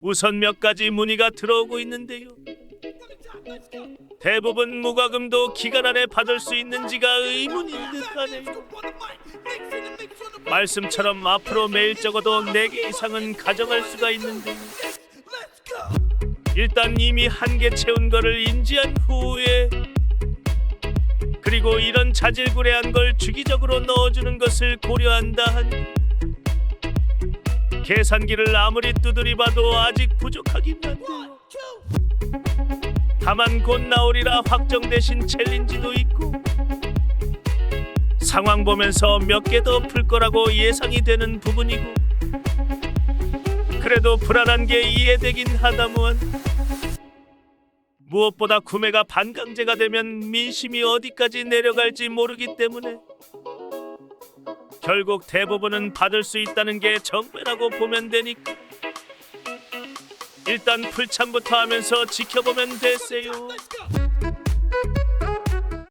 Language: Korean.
우선 몇 가지 문의가 들어오고 있는데요. 대부분 무과금도 기간 안에 받을 수 있는지가 의문인 듯하네요. 말씀처럼 앞으로 매일 적어도 4개 이상은 가져갈 수가 있는데 일단 이미 한 개 채운 거를 인지한 후에 그리고 이런 자질구레한 걸 주기적으로 넣어주는 것을 고려한다 하니 계산기를 아무리 두드려봐도 아직 부족하긴 한데요. 다만 곧 나오리라 확정되신 챌린지도 있고 상황 보면서 몇 개 더 풀 거라고 예상이 되는 부분이고 그래도 불안한 게 이해되긴 하다무한 무엇보다 구매가 반강제가 되면 민심이 어디까지 내려갈지 모르기 때문에 결국 대부분은 받을 수 있다는 게 정배라고 보면 되니까 일단 풀참부터 하면서 지켜보면 됐어요.